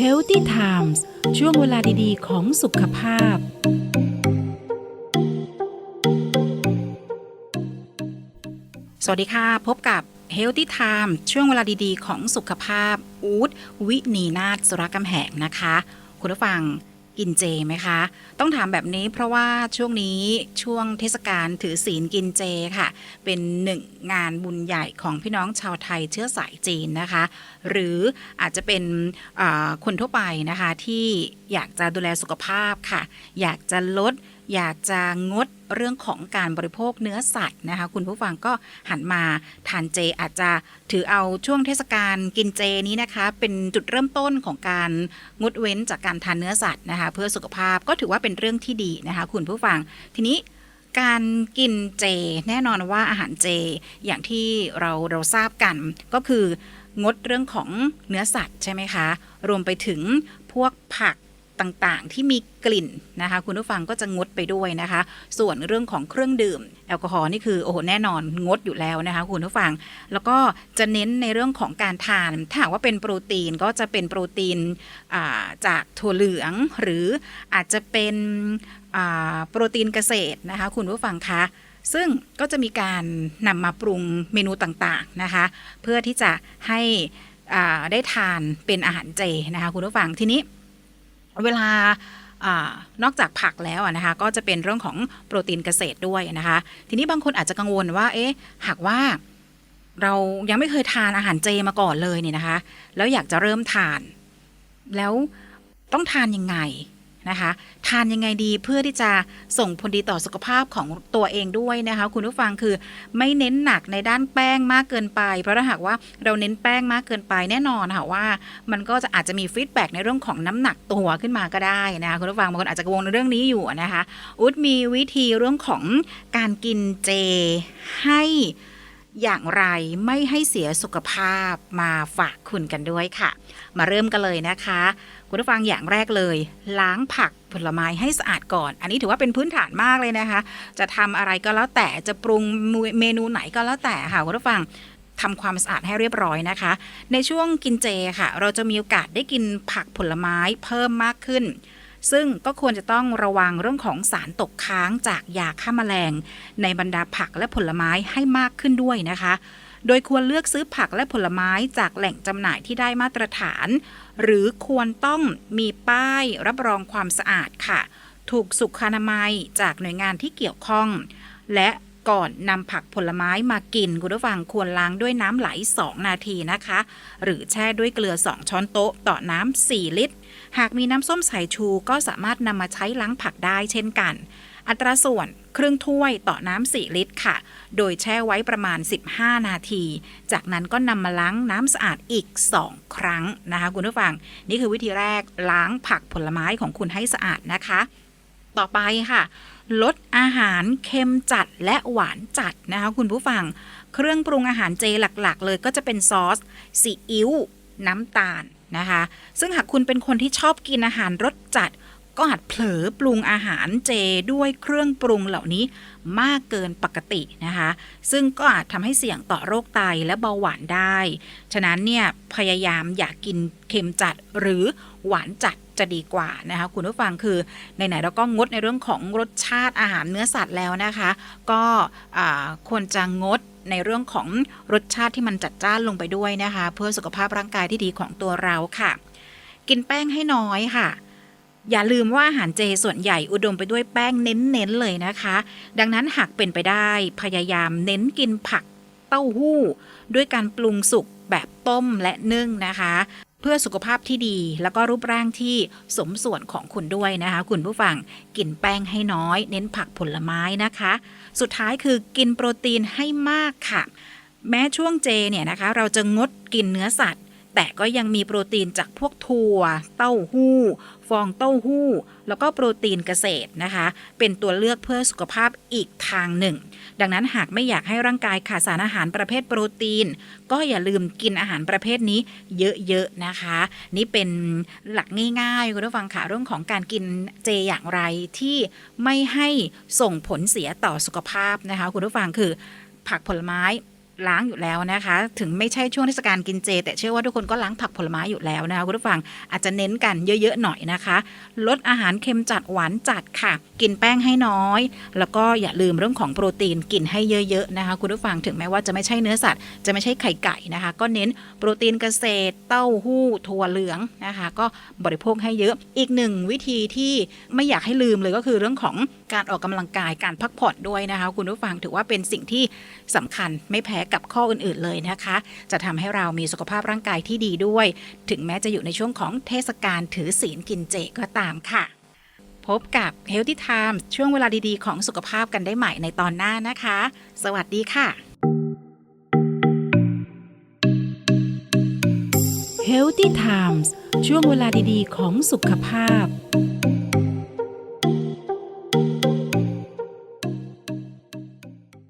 Healthy Times ช่วงเวลาดีๆ ของสุขภาพ สวัสดีค่ะ พบกับ Healthy Time ช่วงเวลาดีๆ ของสุขภาพ อูดวินีนาศสุรกำแหงนะคะ คุณผู้ฟัง กินเจไหมคะ ต้องถามแบบนี้เพราะว่าช่วงนี้ช่วงเทศกาลถือศีลกินเจค่ะ เป็นหนึ่งงานบุญใหญ่ของพี่น้องชาวไทยเชื้อสายจีนนะคะ หรืออาจจะเป็นคนทั่วไปนะคะที่อยากจะดูแลสุขภาพค่ะ อยากจะลด อยากจะงดเรื่องของการบริโภคเนื้อสัตว์นะคะ คุณผู้ฟังก็หันมาทานเจอาจจะถือเอาช่วงเทศกาลกินเจนี้นะคะ เป็นจุดเริ่มต้นของการงดเว้นจากการทานเนื้อสัตว์นะคะ เพื่อสุขภาพก็ถือว่าเป็นเรื่องที่ดีนะคะ คุณผู้ฟังทีนี้การกินเจแน่นอนว่าอาหารเจอย่างที่เราเราทราบกันก็คืองดเรื่องของเนื้อสัตว์ใช่ไหมคะ รวมไปถึงพวกผัก ต่างๆ ที่มีกลิ่นนะคะ คุณผู้ฟังก็จะงดไปด้วยนะคะ ส่วนเรื่องของเครื่องดื่ม แอลกอฮอล์นี่คือโอ้โหแน่นอนงดอยู่แล้วนะคะ คุณผู้ฟัง แล้วก็จะเน้นในเรื่องของการทานถ้าหากว่าเป็นโปรตีนก็จะเป็นโปรตีนาจากถั่วเหลือง หรืออาจจะเป็นโปรตีนเกษตรนะคะ คุณผู้ฟังคะซึ่งก็จะมีการนำมาปรุงเมนูต่างๆนะคะ เพื่อที่จะให้ได้ทานเป็นอาหารเจนะคะคุณผู้ฟังทีนี้ เวลาอนอกจากผักแล้วนะคะก็จะเป็นเรื่องของโปรตีนเกษตรด้วยนะคะ ทีนี้บางคนอาจจะกังวลว่าเอ๊ะหากว่าเรายังไม่เคยทานอาหารเจมาก่อนเลยเนี่ยนะคะ แล้วอยากจะเริ่มทาน แล้วต้องทานยังไง นะคะ ทานยังไงดีเพื่อที่จะส่งผลดีต่อสุขภาพของตัวเองด้วยนะคะ คุณผู้ฟังคือไม่เน้นหนักในด้านแป้งมากเกินไป เพราะถ้าหากว่าเราเน้นแป้งมากเกินไปแน่นอนค่ะว่า มันก็จะอาจจะมีฟีดแบ็กในเรื่องของน้ำหนักตัวขึ้นมาก็ได้นะคะคุณผู้ฟังบางคนอาจจะกังวลในเรื่องนี้อยู่นะคะ อุดมีวิธีเรื่องของการกินเจให้ อย่างไรไม่ให้เสียสุขภาพมาฝากคุณกันด้วยค่ะ มาเริ่มกันเลยนะคะ คุณผู้ฟังอย่างแรกเลย ล้างผักผลไม้ให้สะอาดก่อน อันนี้ถือว่าเป็นพื้นฐานมากเลยนะคะ จะทำอะไรก็แล้วแต่จะปรุงเมนูไหนก็แล้วแต่ค่ะคุณผู้ฟังทำความสะอาดให้เรียบร้อยนะคะ ในช่วงกินเจค่ะ เราจะมีโอกาสได้กินผักผลไม้เพิ่มมากขึ้น ซึ่งก็ควรจะต้องระวังเรื่องของสารตกค้างจากยาฆ่าแมลง ในบรรดาผักและผลไม้ให้มากขึ้นด้วยนะคะ โดยควรเลือกซื้อผักและผลไม้จากแหล่งจำหน่ายที่ได้มาตรฐาน หรือควรต้องมีป้ายรับรองความสะอาดค่ะ ถูกสุขอนามัยจากหน่วยงานที่เกี่ยวข้อง และ ก่อนนำผักผลไม้มากินคุณผู้ฟังควรล้างด้วยน้ำไหล 2 นาทีนะคะ หรือแช่ด้วยเกลือ 2 ช้อนโต๊ะต่อน้ำ 4 ลิตร หากมีน้ำส้มสายชูก็สามารถนำมาใช้ล้างผักได้เช่นกัน อัตราส่วนครึ่งถ้วยต่อน้ำ 4 ลิตรค่ะ โดยแช่ไว้ประมาณ 15 นาที จากนั้นก็นำมาล้างน้ำสะอาดอีก 2 ครั้งนะคะคุณผู้ฟัง นี่คือวิธีแรกล้างผักผลไม้ของคุณให้สะอาดนะคะ ต่อไปค่ะ ลดอาหารเค็มจัดและหวานจัดนะคะคุณผู้ฟัง เครื่องปรุงอาหารเจหลักๆ เลยก็จะเป็นซอสซีอิ๊วน้ำตาลนะคะ ซึ่งหากคุณเป็นคนที่ชอบกินอาหารรสจัด ก็อาจเผลอปรุงอาหารเจด้วยเครื่องปรุงเหล่านี้มากเกินปกตินะคะ ซึ่งก็อาจทำให้เสี่ยงต่อโรคไตและเบาหวานได้ ฉะนั้นเนี่ยพยายามอย่ากกินเค็มจัดหรือหวานจัด จะดีกว่านะคะคุณผู้ฟังคือไหนๆเราก็งดในเรื่องของรสชาติอาหารเนื้อสัตว์แล้วนะคะ ก็ควรจะงดในเรื่องของรสชาติที่มันจัดจ้านลงไปด้วยนะคะ เพื่อสุขภาพร่างกายที่ดีของตัวเราค่ะ กินแป้งให้น้อยค่ะอย่าลืมว่าอาหารเจส่วนใหญ่อุดมไปด้วยแป้งเน้นๆเลยนะคะ ดังนั้นหากเป็นไปได้พยายามเน้นกินผักเต้าหู้ ด้วยการปรุงสุกแบบต้มและนึ่งนะคะ เพื่อสุขภาพที่ดี แล้วก็รูปร่างที่สมส่วนของคุณด้วยนะคะ คุณผู้ฟังกินแป้งให้น้อย เน้นผักผลไม้นะคะ สุดท้ายคือกินโปรตีนให้มากค่ะ แม้ช่วงเจเนี่ยนะคะ เราจะงดกินเนื้อสัตว์ แต่ก็ยังมีโปรตีนจากพวกถั่ว เต้าหู้ ฟองเต้าหู้ แล้วก็โปรตีนเกษตรนะคะ เป็นตัวเลือกเพื่อสุขภาพอีกทางหนึ่ง ดังนั้นหากไม่อยากให้ร่างกายขาดสารอาหารประเภทโปรตีน ก็อย่าลืมกินอาหารประเภทนี้เยอะๆนะคะ นี่เป็นหลักง่ายๆคุณผู้ฟังค่ะเรื่องของการกินเจอย่างไรที่ไม่ให้ส่งผลเสียต่อสุขภาพนะคะคุณผู้ฟังคือผักผลไม้ ล้างอยู่แล้วนะคะ ถึงไม่ใช่ช่วงเทศกาลกินเจ แต่เชื่อว่าทุกคนก็ล้างผักผลไม้อยู่แล้วนะคะคุณผู้ฟังอาจจะเน้นกันเยอะๆหน่อยนะคะ ลดอาหารเค็มจัดหวานจัดค่ะ กินแป้งให้น้อย แล้วก็อย่าลืมเรื่องของโปรตีนกินให้เยอะๆนะคะ คุณผู้ฟังถึงแม้ว่าจะไม่ใช่เนื้อสัตว์จะไม่ใช่ไข่ไก่นะคะ ก็เน้นโปรตีนเกษตร เต้าหู้ถั่วเหลืองนะคะ ก็บริโภคให้เยอะอีกหนึ่งวิธีที่ไม่อยากให้ลืมเลยก็คือเรื่องของการออกกำลังกายการพักผ่อนด้วยนะคะ คุณผู้ฟังถือว่าเป็นสิ่งที่สำคัญไม่แพ้กับข้ออื่นๆเลยนะคะ จะทำให้เรามีสุขภาพร่างกายที่ดีด้วย ถึงแม้จะอยู่ในช่วงของเทศกาลถือศีลกินเจก็ตามค่ะ พบกับ Healthy Times ช่วงเวลาดีๆ ของสุขภาพกันได้ใหม่ในตอนหน้านะคะ สวัสดีค่ะ Healthy Times ช่วงเวลาดีๆ ของสุขภาพ